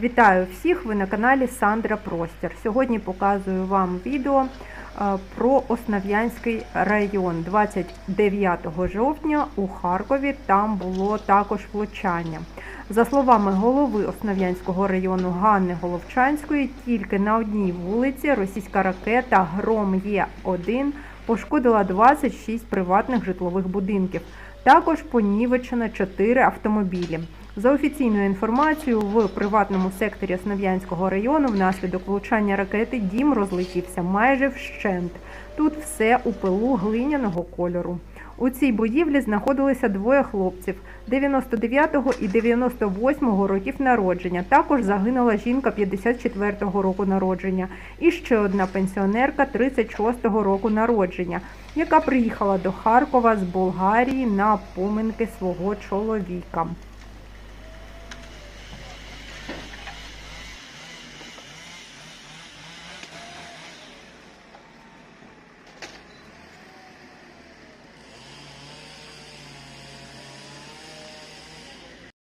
Вітаю всіх! Ви на каналі Сандра Простір. Сьогодні показую вам відео е, про Основ'янський район. 29 жовтня у Харкові там було також влучання. За словами голови Основ'янського району Ганни Головчанської, тільки на одній вулиці російська ракета Гром Є1 пошкодила 26 приватних житлових будинків. Також понівечено 4 автомобілі. За офіційною інформацією, в приватному секторі Основ'янського району внаслідок влучання ракети дім розлетівся майже вщент. Тут все у пилу глиняного кольору. У цій будівлі знаходилися двоє хлопців 99-го і 98-го років народження. Також загинула жінка 54-го року народження і ще одна пенсіонерка 36-го року народження, яка приїхала до Харкова з Болгарії на поминки свого чоловіка.